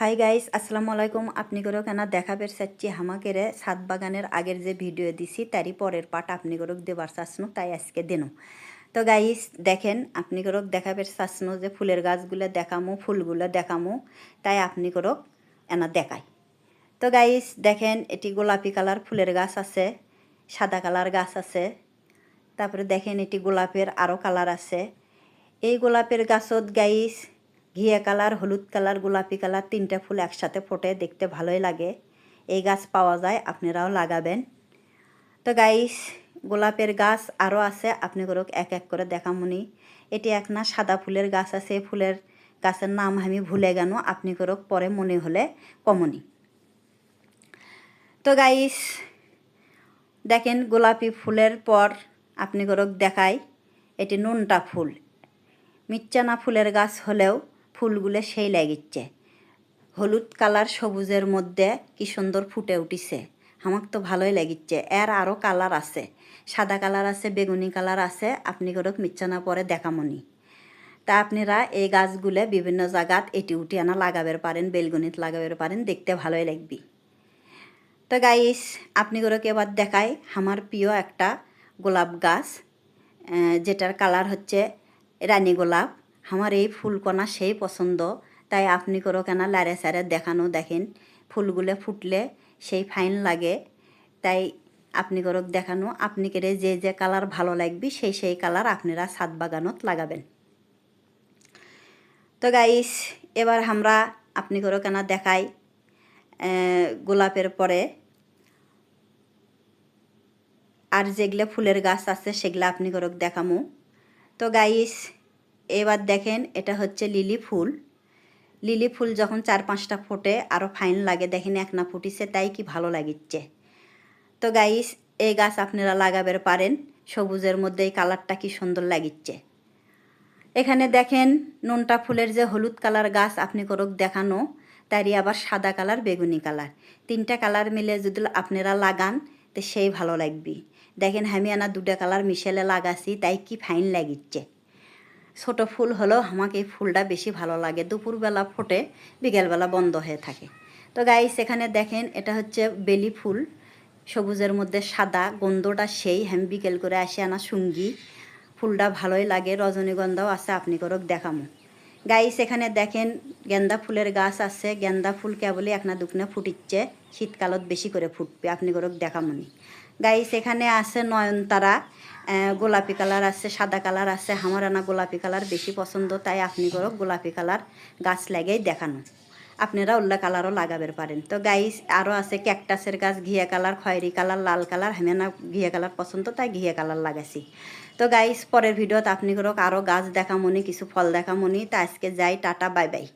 Hi guys আসসালামু আলাইকুম আপনি করে কেনা দেখাবের চাচ্ছি হামাকেরে সাত বাগানের আগের যে ভিডিও দিছি তারই পরের পাট আপনি করে দেবার চাচ্নু তাই আজকে দেনু তো গাইস দেখেন আপনি করক দেখাবের চাচ্নু যে ফুলের গাছগুলো দেখামো ফুলগুলো দেখামো তাই আপনি করক এনা দেখাই তো গাইস দেখেন এটি গোলাপি কালার ফুলের গাছ আছে সাদা কালার গাছ আছে। তারপরে দেখেন, এটি গোলাপের আরও কালার আছে। এই গোলাপের গাছত গাইস ঘিয়া কালার, হলুদ কালার, গোলাপি কালার তিনটা ফুল একসাথে ফোটে, দেখতে ভালোই লাগে। এই গাছ পাওয়া যায়, আপনারাও লাগাবেন। তো গাইস গোলাপের গাছ আরও আছে আপনি করুক এক এক করে দেখামুনি এটি এক না, সাদা ফুলের গাছ আছে ফুলের গাছের নাম আমি ভুলে গেল আপনি করুক পরে মনে হলে কমনি তো গাইস দেখেন গোলাপি ফুলের পর আপনি করুক দেখাই, এটি নুনটা ফুল। মিচ্চানা ফুলের গাছ হলেও ফুলগুলো সেই লাগিচ্ছে। হলুদ কালার সবুজের মধ্যে কি সুন্দর ফুটে উঠিছে। আমাকে তো ভালোই লাগিচ্ছে। এর আরও কালার আছে। সাদা কালার আছে, বেগুনি কালার আছে। আপনি করুক মিচ্ছানা পরে দেখামনি। তা আপনারা এই গাছগুলো বিভিন্ন জায়গাত এটি উঠি আনা লাগাবের পারেন, বেলগুনিত লাগাবের পারেন, দেখতে ভালোই লাগবি। তো গাইস, আপনি করুক এবার দেখাই আমার প্রিয় একটা গোলাপ গাছ যেটার কালার হচ্ছে রানী গোলাপ। আমার এই ফুলকণা সেই পছন্দ। তাই আপনি করো কেনা লারে সারে দেখানো দেখেন। ফুলগুলো ফুটলে সেই ফাইন লাগে। তাই আপনি করক দেখানো। আপনি কেড়ে যে যে কালার ভালো লাগবে সেই সেই কালার আপনারা ছাদ বাগানত লাগাবেন। তো গাইস, এবার আমরা আপনি করো কেনা দেখাই গোলাপের পরে। আর যেগুলো ফুলের গাছ আছে সেগুলো আপনি করক দেখামু। তো গাইস এবার দেখেন এটা হচ্ছে লিলি ফুল। লিলি ফুল যখন চার পাঁচটা ফোটে আরও ফাইন লাগে, দেখেন এক না ফুটিছে, তাই কি ভালো লাগিচ্ছে। তো গাইস এই গাছ আপনারা লাগাবের পারেন, সবুজের মধ্যে এই কালারটা কি সুন্দর লাগিচ্ছে। এখানে দেখেন নুনটা ফুলের যে হলুদ কালার গাছ, আপনি করুক দেখানো, তারই আবার সাদা কালার, বেগুনি কালার। তিনটা কালার মিলে যদি আপনারা লাগান, তো সেই ভালো লাগবে। দেখেন আমি আনা দুটা কালার মিশেলে লাগাছি, তাই কি ফাইন লাগিচ্ছে। ছোট ফুল হলেও আমাকে এই ফুলটা বেশি ভালো লাগে। দুপুরবেলা ফোটে, বিকেলবেলা বন্ধ হয়ে থাকে। তো গাইস এখানে দেখেন, এটা হচ্ছে বেলি ফুল। সবুজের মধ্যে সাদা, গন্ধটা সেই। আমি বিকেল করে আসে আনা সঙ্গী ফুলটা ভালোই লাগে, রজনীগন্ধাও আছে, আপনি করক দেখামো। গাইস এখানে দেখেন, গেন্দা ফুলের গাছ আছে। গেন্দা ফুল কেবলই একনা দুকনে ফুটিচ্ছে। শীতকালত বেশি করে ফুটবে, আপনি করক দেখামনি। গাইস এখানে আছে নয়নতারা। গোলাপি কালার আছে, সাদা কালার আছে। আমার আনা গোলাপি কালার বেশি পছন্দ, তাই আপনি করক গোলাপি কালার গাছ লাগেই দেখানো। আপনারা উল্লা কালারও লাগাবের পারেন। তো গাইস আরও আছে ক্যাকটাসের গাছ, ঘিয়া কালার, খয়েরি কালার, লাল কালার, আমি না ঘিয়া কালার পছন্দ, তাই ঘিয়া কালার লাগাইছি। তো গাইস পরের ভিডিওতে আপনি করক আরও গাছ দেখা মনি কিছু ফল দেখা মনি তা আজকে যাই, টাটা বাই বাই